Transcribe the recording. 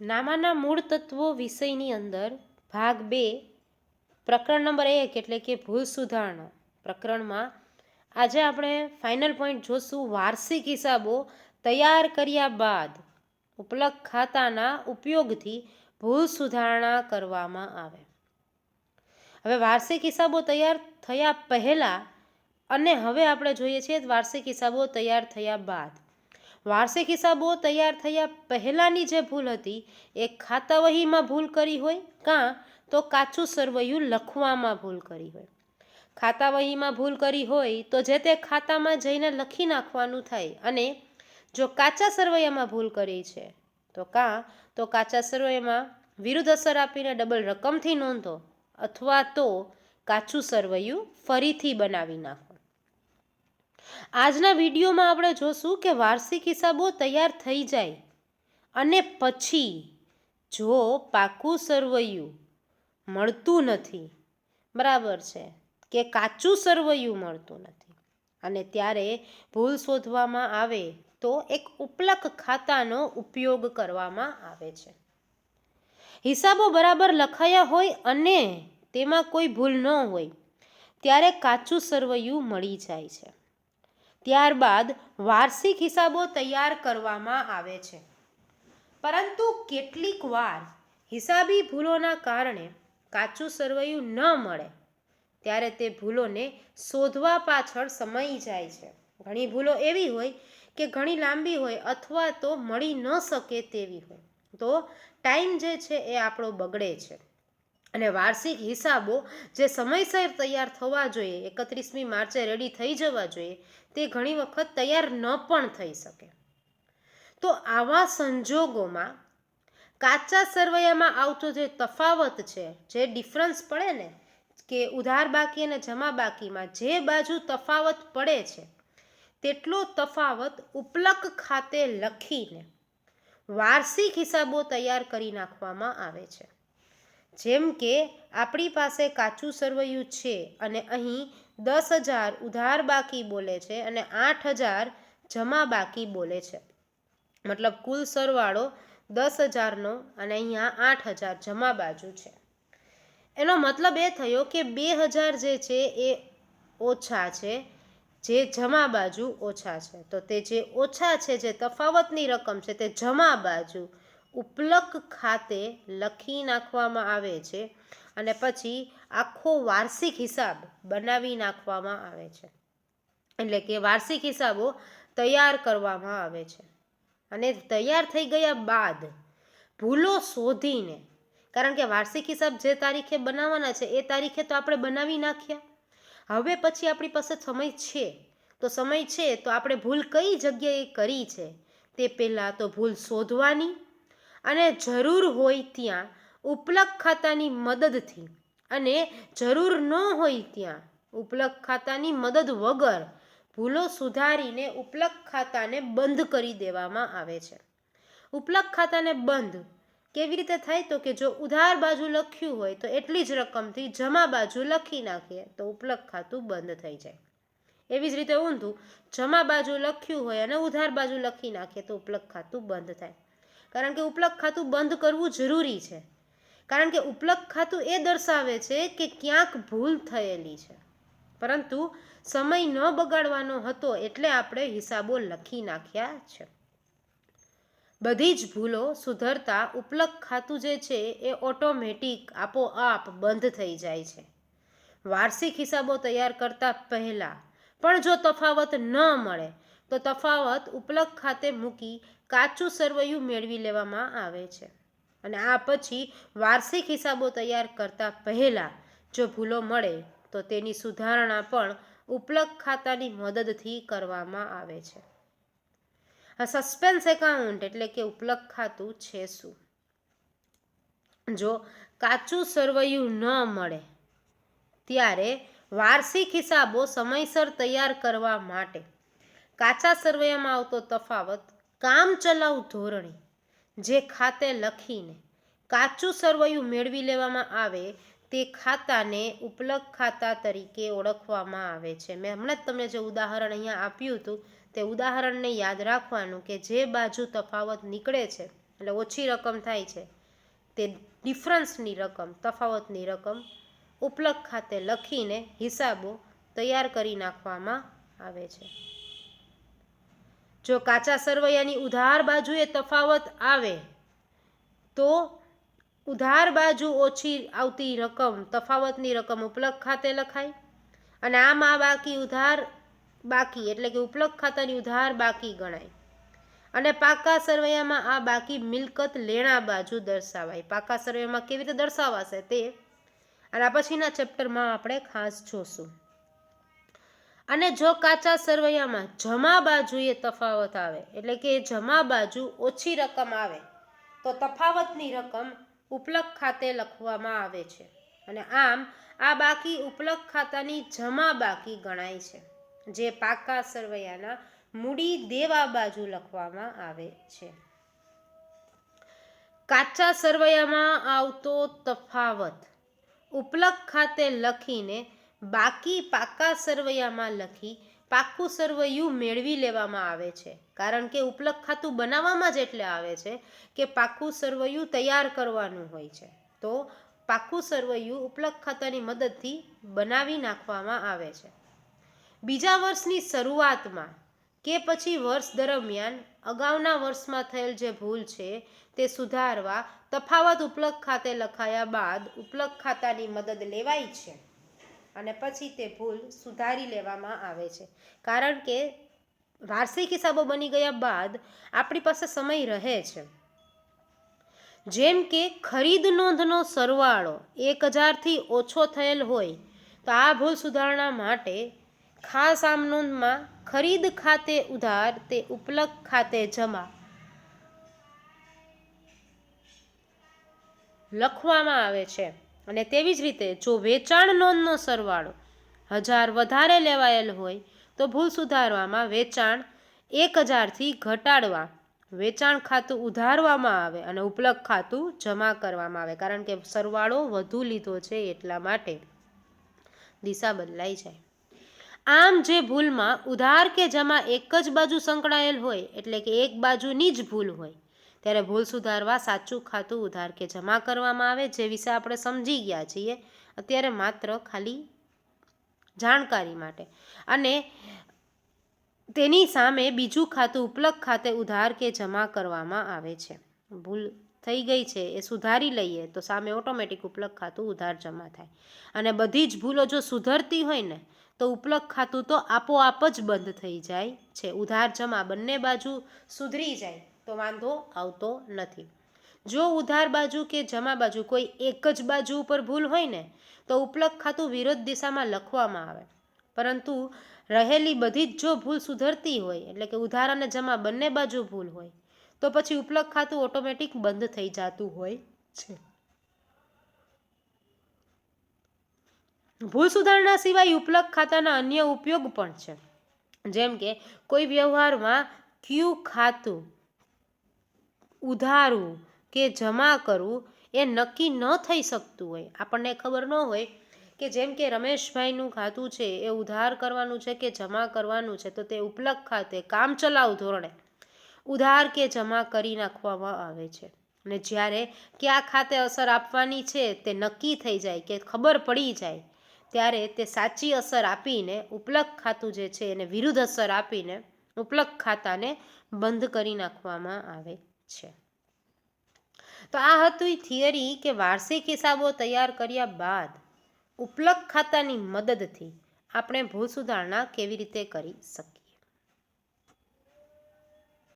નામાના મૂળ તત્વો વિષયની અંદર ભાગ બે, પ્રકરણ નંબર એક એટલે કે ભૂલ સુધારણો. પ્રકરણમાં આજે આપણે ફાઇનલ પોઈન્ટ જોશું. વાર્ષિક હિસાબો તૈયાર કર્યા બાદ ઉપલબ્ધ ખાતાના ઉપયોગથી ભૂલ સુધારણા કરવામાં આવે. હવે વાર્ષિક હિસાબો તૈયાર થયા પહેલાં અને હવે આપણે જોઈએ છીએ વાર્ષિક હિસાબો તૈયાર થયા બાદ. વાર્ષિક હિસાબો તૈયાર થયા પહેલાંની જે ભૂલ હતી, એ ખાતા વહીમાં ભૂલ કરી હોય, કાં તો કાચું સરવૈયું લખવામાં ભૂલ કરી હોય. ખાતા વહીમાં ભૂલ કરી હોય, તો જે તે ખાતામાં જઈને લખી નાખવાનું થાય અને જો કાચા સરવૈયામાં ભૂલ કરી છે, તો કાં તો કાચા સરવૈયામાં વિરુદ્ધ અસર આપીને ડબલ રકમથી નોંધો, અથવા તો કાચું સરવૈયું ફરીથી બનાવી નાખો. આજના વિડીયોમાં આપણે જોશું કે વાર્ષિક હિસાબો તૈયાર થઈ જાય અને પછી જો પાકું સરવૈયું મળતું નથી, બરાબર છે, કે કાચું સરવૈયું મળતું નથી અને ત્યારે ભૂલ શોધવામાં આવે તો એક ઉપલક ખાતાનો ઉપયોગ કરવામાં આવે છે. હિસાબો બરાબર લખાયા હોય અને તેમાં કોઈ ભૂલ ન હોય, ત્યારે કાચું સરવૈયું મળી જાય છે. ત્યારબાદ વાર્ષિક હિસાબો તૈયાર કરવામાં આવે છે. પરંતુ કેટલીક વાર હિસાબી ભૂલોના કારણે કાચું સરવૈયું ન મળે, ત્યારે તે ભૂલોને શોધવા પાછળ સમય જાય છે. ઘણી ભૂલો એવી હોય કે ઘણી લાંબી હોય અથવા તો મળી ન શકે તેવી હોય. તો ટાઈમ જે છે એ આપણો બગડે છે. અને વાર્ષિક હિસાબો જે સમયસર તૈયાર થવા જોઈએ, એકત્રીસમી માર્ચે રેડી થઈ જવા જોઈએ તે ઘણી વખત તૈયાર ન પણ થઈ શકે. તો આવા સંજોગોમાં કાચા સરવૈયામાં આવતો જે તફાવત છે, જે ડિફરન્સ પડે ને, કે ઉધાર બાકી અને જમા બાકીમાં જે બાજુ તફાવત પડે છે, તેટલો તફાવત ઉપલક ખાતે લખીને વાર્ષિક હિસાબો તૈયાર કરી નાખવામાં આવે છે. જેમ કે આપણી પાસે કાચું સરવૈયું છે અને અહીં દસ હજાર ઉધાર બાકી બોલે છે અને આઠ હજાર જમા બાકી બોલે છે. મતલબ કુલ સરવાળો દસ હજારનો અને અહીંયા આઠ હજાર જમા બાજુ છે. એનો મતલબ એ થયો કે બે હજાર જે છે એ ઓછા છે, જે જમા બાજુ ઓછા છે. તો તે જે ઓછા છે, જે તફાવતની રકમ છે, તે જમા બાજુ ઉપલક ખાતે લખી નાખવામાં આવે છે. અને પછી આખો વાર્ષિક હિસાબ બનાવી નાખવામાં આવે છે. એટલે કે વાર્ષિક હિસાબો તૈયાર કરવામાં આવે છે. અને તૈયાર થઈ ગયા બાદ ભૂલો શોધીને, કારણ કે વાર્ષિક હિસાબ જે તારીખે બનાવવાના છે, એ તારીખે તો આપણે બનાવી નાખ્યા. હવે પછી આપણી પાસે સમય છે. તો સમય છે તો આપણે ભૂલ કઈ જગ્યાએ કરી છે? તે પહેલાં તો ભૂલ શોધવાની અને જરૂર હોય ત્યાં ઉપલક ખાતાની મદદથી. અને જરૂર ન હોય ત્યાં ઉપલક ખાતાની મદદ વગર ભૂલો સુધારીને ઉપલક ખાતાને બંધ કરી દેવામાં આવે છે. ઉપલક ખાતાને બંધ કેવી રીતે થાય? તો કે જો ઉધાર બાજુ લખ્યું હોય તો એટલી જ રકમથી જમા બાજુ લખી નાખીએ તો ઉપલક ખાતું બંધ થઈ જાય. એવી જ રીતે ઊંધું, જમા બાજુ લખ્યું હોય અને ઉધાર બાજુ લખી નાખીએ તો ઉપલક ખાતું બંધ થાય. કારણ કે ઉપલક ખાતું બંધ કરવું જરૂરી છે. કારણ કે ઉપલક ખાતું એ દર્શાવે છે કે ક્યાંક ભૂલ થયેલી છે. પરંતુ સમય ન બગાડવાનો હતો એટલે આપણે હિસાબો લખી નાખ્યા છે. બધી જ ભૂલો સુધરતા ઉપલક ખાતું જે છે એ ઓટોમેટિક આપોઆપ બંધ થઈ જાય છે. વાર્ષિક હિસાબો તૈયાર કરતા પહેલાં, પણ જો તફાવત ન મળે, તો તફાવત ઉપલક ખાતે મૂકી કાચું સરવૈયું મેળવી લેવામાં આવે છે. અને આ પછી વાર્ષિક હિસાબો તૈયાર કરતા પહેલાં જો ભૂલો મળે, તો તેની સુધારણા પણ ઉપલબ્ધ ખાતાની મદદથી કરવામાં આવે છે. આ સસ્પેન્સ એકાઉન્ટ એટલે કે ઉપલબ્ધ ખાતું છે શું? જો કાચું સરવૈયું ન મળે, ત્યારે વાર્ષિક હિસાબો સમયસર તૈયાર કરવા માટે કાચા સરવૈયામાં આવતો તફાવત કામ ચલાઉ ધોરણે જે ખાતે લખીને કાચું સરવૈયું મેળવી લેવામાં આવે, તે ખાતાને ઉપલબ્ધ ખાતા તરીકે ઓળખવામાં આવે છે. મેં હમણાં જ તમને જે ઉદાહરણ અહીંયા આપ્યું હતું, તે ઉદાહરણને યાદ રાખવાનું કે જે બાજુ તફાવત નીકળે છે, એટલે ઓછી રકમ થાય છે, તે ડિફરન્સની રકમ, તફાવતની રકમ ઉપલબ્ધ ખાતે લખીને હિસાબો તૈયાર કરી નાખવામાં આવે છે. જો કાચા સરવૈયાની ઉધાર બાજુએ તફાવત આવે, તો ઉધાર બાજુ ઓછી આવતી રકમ, તફાવતની રકમ ઉપલક ખાતે લખાય. અને આમ બાકી ઉધાર બાકી, એટલે કે ઉપલક ખાતાની ઉધાર બાકી ગણાય. અને પાકા સરવૈયામાં આ બાકી મિલકત લેણા બાજુ દર્શાવાય. પાકા સરવૈયામાં કેવી રીતે દર્શાવાશે તે? અને આ પછીના ચેપ્ટરમાં આપણે ખાસ જોશું. અને જો કાચા સરવૈયામાં જમા બાજુએ તફાવત આવે, એટલે કે જમા બાજુ ઓછી રકમ આવે, તો તફાવતની રકમ ઉપલક ખાતે લખવામાં આવે છે. અને આમ, આ બાકી ઉપલક ખાતાની જમા બાકી ગણાય છે, જે પાકા સરવૈયાના મૂડી દેવા બાજુ લખવામાં આવે છે. કાચા સરવૈયામાં આવતો તફાવત ઉપલક ખાતે લખીને બાકી પાકા સરવૈયામાં લખી પાકું સરવૈયું મેળવી લેવામાં આવે છે. કારણ કે ઉપલક ખાતું બનાવવામાં જ એટલે આવે છે કે પાકું સરવૈયું તૈયાર કરવાનું હોય છે. તો પાકું સરવૈયું ઉપલક ખાતાની મદદથી બનાવી નાખવામાં આવે છે. બીજા વર્ષની શરૂઆતમાં કે પછી વર્ષ દરમિયાન અગાઉના વર્ષમાં થયેલ જે ભૂલ છે તે સુધારવા તફાવત ઉપલક ખાતે લખાયા બાદ ઉપલક ખાતાની મદદ લેવાય છે. અને પછી તે ભૂલ સુધારી લેવામાં આવે છે. કારણ કે વાર્ષિક હિસાબો બની ગયા બાદ આપણી પાસે સમય રહે છે. જેમ કે ખરીદ નોંધનો સરવાળો એક હજારથી ઓછો થયેલ હોય, તો આ ભૂલ સુધારણા માટે ખાસ આમ નોંધમાં ખરીદ ખાતે ઉધાર તે ઉપલબ્ધ ખાતે જમા લખવામાં આવે છે. અને તેવી જ રીતે જો વેચાણ નોંધનો સરવાળો હજાર વધારે લેવાયેલ હોય, તો ભૂલ સુધારવામાં વેચાણ એક હજારથી ઘટાડવા, વેચાણ ખાતું ઉધારવામાં આવે અને ઉપલબ્ધ ખાતું જમા કરવામાં આવે. કારણ કે સરવાળો વધુ લીધો છે એટલા માટે દિશા બદલાઈ જાય. આમ જે ભૂલમાં ઉધાર કે જમા એક જ બાજુ સંકળાયેલ હોય, એટલે કે એક બાજુની જ ભૂલ હોય ત્યારે ભૂલ સુધારવા સાચું ખાતું ઉધાર કે જમા કરવામાં આવે જે વિશે આપણે સમજી ગયા છીએ, અત્યારે માત્ર ખાલી જાણકારી માટે. અને તેની સામે બીજું ખાતું ઉપલબ્ધ ખાતે ઉધાર કે જમા કરવામાં આવે છે. ભૂલ થઈ ગઈ છે, એ સુધારી લઈએ તો સામે ઓટોમેટિક ઉપલબ્ધ ખાતું ઉધાર જમા થાય. અને બધી જ ભૂલો જો સુધરતી હોય ને, તો ઉપલબ્ધ ખાતું તો આપોઆપ જ બંધ થઈ જાય છે. ઉધાર જમા બંને બાજુ સુધરી જાય. તો વાંધો આવતો નથી. જો ઉધાર બાજુ કે જમા બાજુ કોઈ એક જ બાજુ ઉપર ભૂલ હોય ને, તો ઉપલક ખાતું વિરોધ દિશામાં લખવામાં આવે. પરંતુ રહેલી બધી જ જો ભૂલ સુધરતી હોય, એટલે કે ઉધાર અને જમા બંને બાજુ ભૂલ હોય, તો પછી ઉપલક ખાતું ઓટોમેટિક બંધ થઈ જતું હોય છે. ભૂલ સુધારણા સિવાય ઉપલક ખાતાના અન્ય ઉપયોગ પણ છે. જેમ કે કોઈ વ્યવહારમાં ક્યુ ખાતું ઉધારવું કે જમા કરવું એ નક્કી ન થઈ શકતું હોય. આપણને ખબર ન હોય કે જેમ કે રમેશભાઈનું ખાતું છે, એ ઉધાર કરવાનું છે કે જમા કરવાનું છે, તો તે ઉપલક ખાતે કામ ચલાવ ધોરણે ઉધાર કે જમા કરી નાખવામાં આવે છે. અને જ્યારે કયા ખાતે અસર આપવાની છે, તે નક્કી થઈ જાય કે ખબર પડી જાય, ત્યારે તે સાચી અસર આપીને ઉપલક ખાતું જે છે, એને વિરુદ્ધ અસર આપીને ઉપલક ખાતાને બંધ કરી નાખવામાં આવે છે. તો આ હતું થિયરી કે વાર્ષિક હિસાબો તૈયાર કર્યા બાદ ઉપલબ્ધ ખાતાની મદદથી આપણે ભૂલ સુધારણા કેવી રીતે કરી શકીએ?